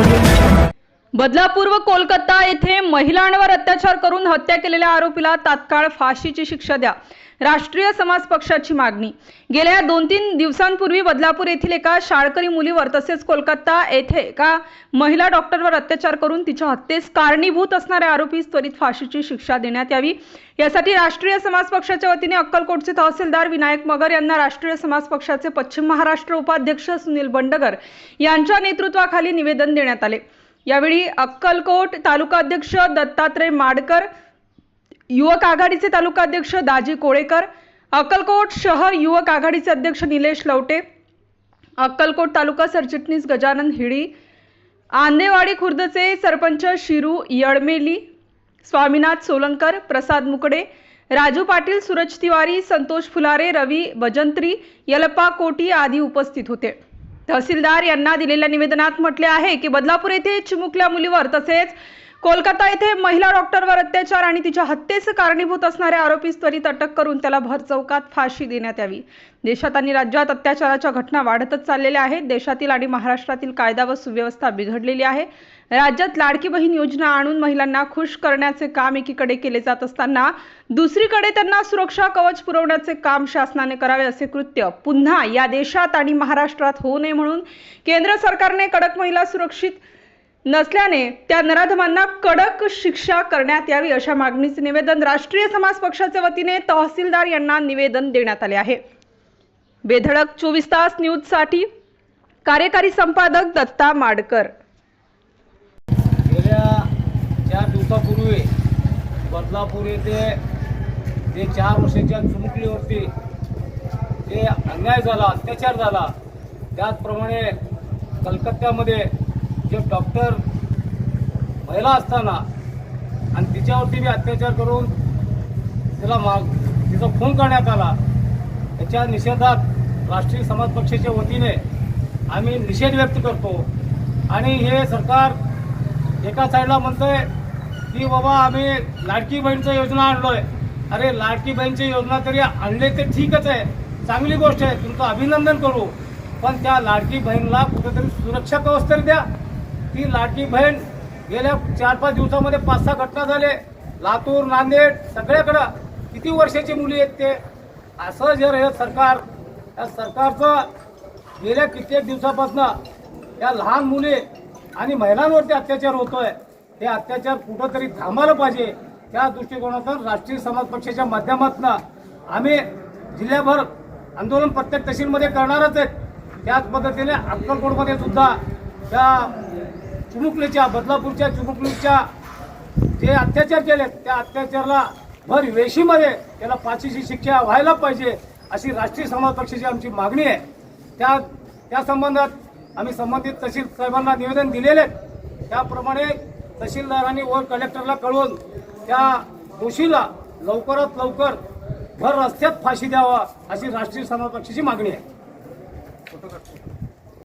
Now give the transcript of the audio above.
audio. Badlapur व कोलकाता येथे महिलांवर अत्याचार करून हत्या केलेल्या आरोपीला तात्काळ फाशीची शिक्षा द्या. राष्ट्रीय समाज पक्षाची मागणी. गेल्या दोन तीन दिवसांपूर्वी बदलापूर येथील एका शाळकरी मुलीवर तसेच कोलकाता येथे एका महिला डॉक्टरवर अत्याचार करून तिच्या हत्येस कारणीभूत असणाऱ्या आरोपीस त्वरित फाशीची शिक्षा देण्यात यावी. यासाठी राष्ट्रीय समाज पक्षाच्या वतीने अक्कलकोटचे तहसीलदार विनायक मगर यांना राष्ट्रीय समाज पक्षाचे पश्चिम महाराष्ट्र उपाध्यक्ष सुनील बंडगर यांच्या नेतृत्वाखाली निवेदन देण्यात आले. यावेळी अक्कलकोट तालुकाध्यक्ष दत्तात्रय माडकर युवक आघाडीचे तालुकाध्यक्ष दाजी कोळेकर अक्कलकोट शहर युवक आघाडीचे अध्यक्ष निलेश लवटे अक्कलकोट तालुका सरचिटणीस गजानन हिडी आंदेवाडी खुर्दचे सरपंच शिरू यडमेली स्वामीनाथ सोलंकर प्रसाद मुकडे राजू पाटील सूरज तिवारी संतोष फुलारे रवी भजंत्री यलप्पा कोटी आदी उपस्थित होते. तहसीलदार यांना दिलेल्या निवेदनात म्हटले आहे की बदलापूर येथे चिमुकल्या मुलीवर तसेच कोलकाता येथे महिला डॉक्टरवर अत्याचार आणि तिच्या हत्येस कारणीभूत असणाऱ्या आरोपीस त्वरित अटक करून त्याला भर चौकात फाशी देण्यात यावी. देशात आणि राज्यात अत्याचाराच्या घटना वाढतच चाललेल्या आहेत. देशातील आणि महाराष्ट्रातील कायदा व सुव्यवस्था बिघडलेली आहे. राज्यात लाडकी बहीण योजना आणून महिलांना खुश करण्याचे काम एकीकडे केले जात असताना दुसरीकडे त्यांना सुरक्षा कवच पुरवण्याचे काम शासनाने करावे असे कृत्य पुन्हा या देशात आणि महाराष्ट्रात होऊ नये म्हणून केंद्र सरकारने कडक महिला सुरक्षित नसल्याने त्या नराधमांना कडक शिक्षा करण्यात यावी अशा मागणीचे निवेदन राष्ट्रीय समाज पक्षाच्या वतीने तहसीलदार यांना निवेदन देण्यात आले आहे. बेधडक चोवीस तास न्यूजसाठी कार्यकारी संपादक दत्ता माडकर. गेल्या चार दिवसापूर्वी बदलापूर येथे जे चार वर्षाच्या चुमकलीवरती जे अन्याय झाला अत्याचार झाला त्याचप्रमाणे कलकत्त्यामध्ये जे डॉक्टर महिला असताना आणि तिच्यावरती बी अत्याचार करून तिला माग तिचा खून करण्यात आला. त्याच्या निषेधात राष्ट्रीय समाज पक्षाच्या वतीने आम्ही निषेध व्यक्त करतो. आणि हे सरकार एका साईडला म्हणतंय की बाबा आम्ही लाडकी बहीणचं योजना आणलोय. अरे लाडकी बहीणची योजना तरी आणले ते ठीकच आहे. चांगली गोष्ट आहे. तुमचं अभिनंदन करू. पण त्या लाडकी बहीणला कुठेतरी सुरक्षा कवच तरी द्या. ती लाडकी बहीण गेल्या चार पाच दिवसामध्ये पाच सहा घटना झाले. लातूर नांदेड सगळ्याकडं. किती वर्षाची मुली आहेत ते? असं जर हे सरकार या सरकारचं गेल्या कित्येक दिवसापासून या लहान मुली आणि महिलांवरती अत्याचार होतोय हे अत्याचार कुठंतरी थांबायला पाहिजे. त्या दृष्टिकोनातून राष्ट्रीय समाज पक्षाच्या माध्यमातून आम्ही जिल्ह्याभर आंदोलन प्रत्येक तहसीलमध्ये करणारच आहेत. त्याच पद्धतीने अक्कलकोटमध्ये सुद्धा त्या चिमुकलीच्या बदलापूरच्या चिमुकलीच्या जे अत्याचार केले त्या अत्याचाराला भर वेशीमध्ये त्याला फाशीची शिक्षा व्हायला पाहिजे अशी राष्ट्रीय समाज पक्षाची आमची मागणी आहे. त्या त्या संबंधात आम्ही संबंधित तहसील साहेबांना निवेदन दिलेले आहेत. त्याप्रमाणे तहसीलदारांनी वर कलेक्टरला कळवून त्या दोषीला लवकरात लवकर भर रस्त्यात फाशी द्यावा अशी राष्ट्रीय समाज पक्षाची मागणी आहे.